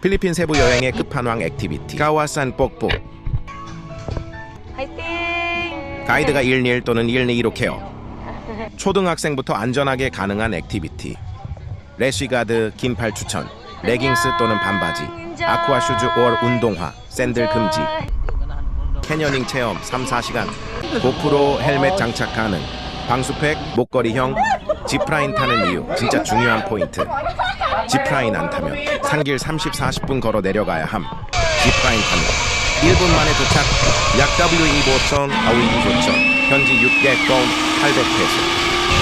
필리핀 세부 여행의 끝판왕 액티비티 까와산 뽁뽁. 화이팅! 가이드가 121 또는 122로 케어 초등학생부터 안전하게 가능한 액티비티. 래쉬가드 긴팔 추천 레깅스 또는 반바지 아쿠아 슈즈 5월 운동화 샌들 금지. 캐녀닝 체험 3, 4시간. 고프로 헬멧 장착 가능 방수팩 목걸이형 지프라인 타는 이유. 진짜 중요한 포인트 지프라인 안 타면 산길 30, 40분 걸어 내려가야 함. 지프라인 타면 1분 만에 도착. 약 W25천 아우이 조천. 현지 6개건 800페소.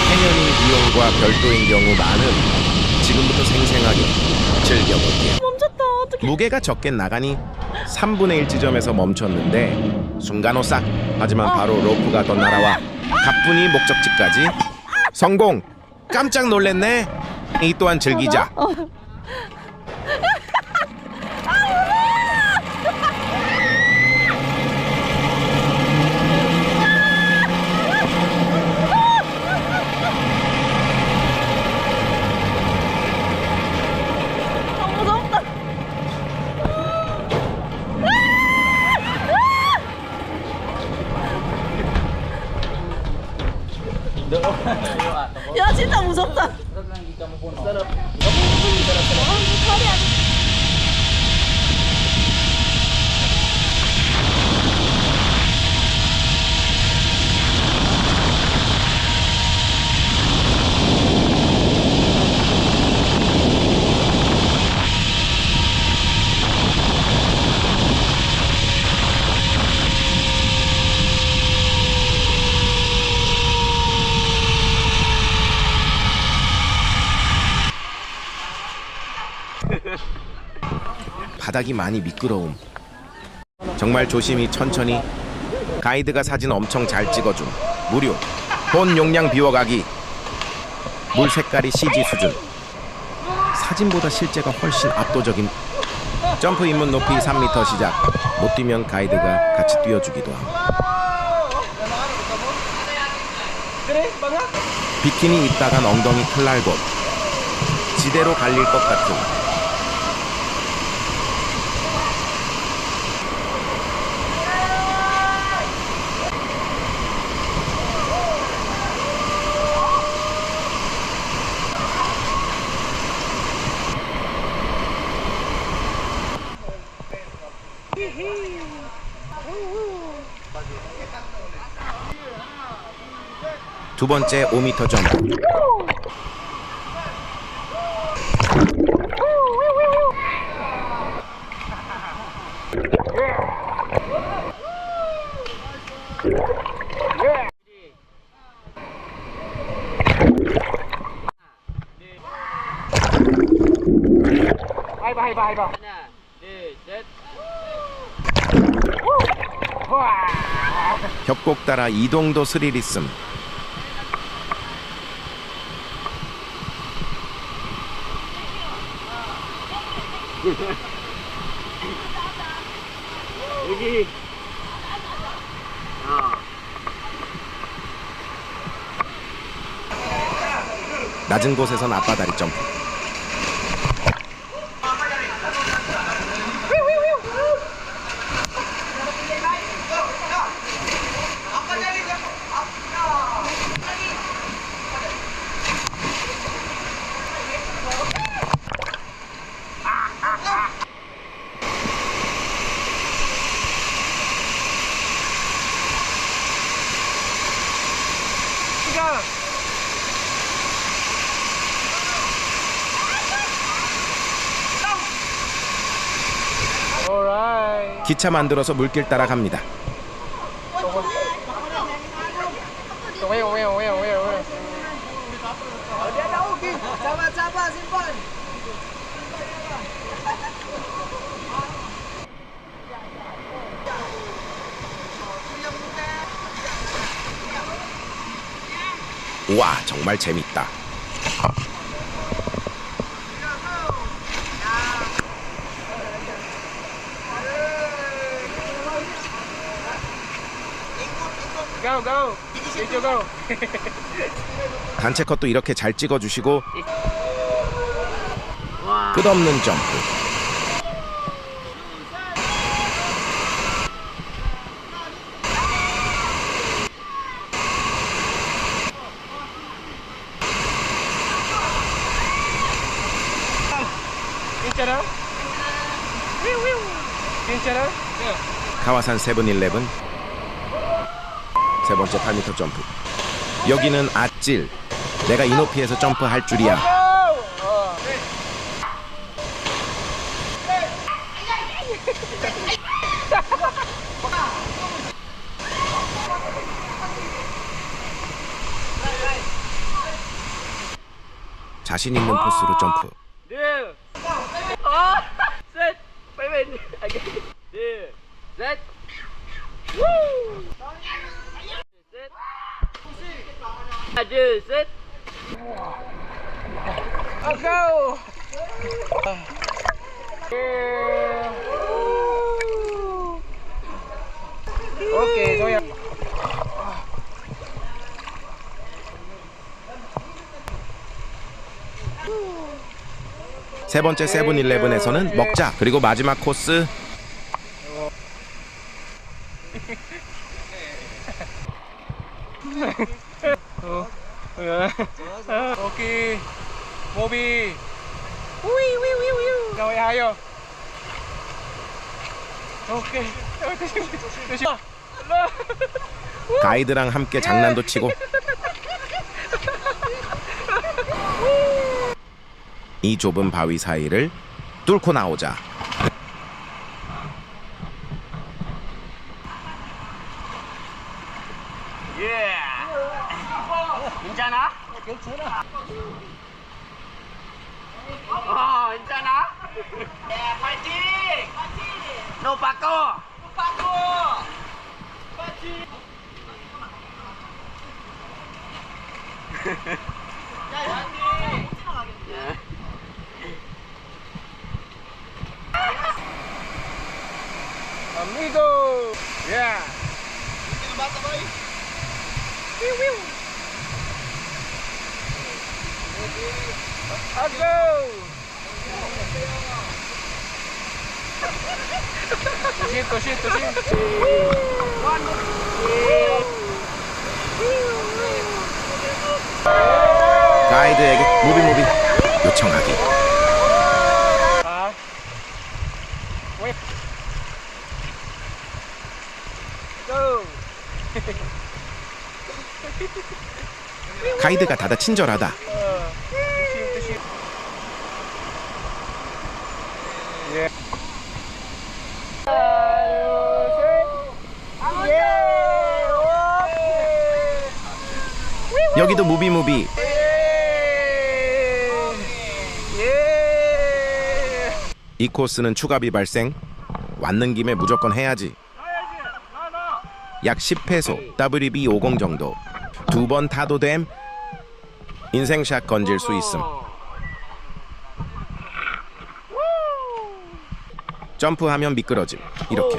캐녀닝 비용과 별도인 경우 많음 지금부터 생생하게 즐겨볼게요. 멈췄다. 어떡해. 무게가 적게 나가니 3분의 1 지점에서 멈췄는데 순간 오싹. 하지만 바로 로프가 더 날아와. 가뿐히 목적지까지. 성공! 깜짝 놀랬네 이 또한 즐기자 바닥이 많이 미끄러움. 정말 조심히 천천히 가이드가 사진 엄청 잘 찍어줌. 무료. 본 용량 비워가기. 물 색깔이 CG 수준. 사진보다 실제가 훨씬 압도적인 점프 입문 높이 3m 시작. 못 뛰면 가이드가 같이 뛰어주기도 함. 비키니 입다간 엉덩이 클날 곳 지대로 갈릴 것 같은 두 번째 5m 점프 chết. 협곡 따라 이동도 스릴 있음 여기. 낮은 곳에선 앞바다리 점프 기차 만들어서 물길 따라 갑니다 Weo, weo, weo, weo, weo. 우와 정말 재밌다 단체 컷도 이렇게 잘 찍어주시고 끝없는 점프. 가와산 세븐일레븐. 세 번째 8m 점프 여기는 아찔 내가 이 높이에서 점프할 줄이야 자신 있는 포스로 점프 Deux. Oh, set. Wait, wait. Let's go. Okay, go ahead. 세 번째 세븐일레븐에서는 먹자 그리고 마지막 코스 Bobby. Ui, ui, ui, ui. Rồi ai vô. Ok. 조심. 가이드랑 함께 장난도 치고 이 좁은 바위 사이를 뚫고 나오자 괜찮아? 괜찮아. 어, 괜찮아? 예, 파이팅! 파이팅! 노 바꿔! 노 바꿔! 파이팅! Amigo! Yeah! Let's go! 조심 조심 조심 가이드에게 무비 무비 요청하기 아 왜? 고! 가이드가 다다 친절하다 조심 조심 예 여기도 무비 무비. 예! 이 코스는 추가비 발생. 왔는 김에 무조건 해야지. 약 10회소 WB50 정도. 두 번 타도 됨. 인생샷 건질 수 있음. 점프하면 미끄러짐. 이렇게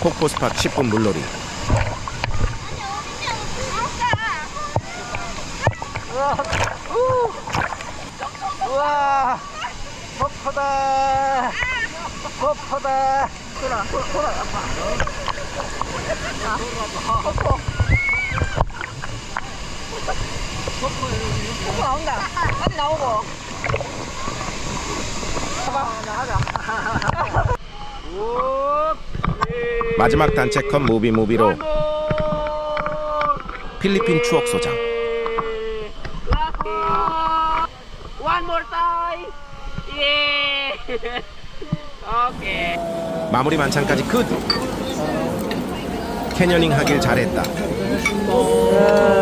폭포 스팟 10분 물놀이 우와 폭포다 폭포다 돌아 돌아 아빠 폭포 나온다. 빨리 나오고. 마지막 단체 컷 무비 무비로 필리핀 추억 소장. One more time. Yeah. okay. 마무리 만찬까지 끝. 캐녀닝 하길 잘했다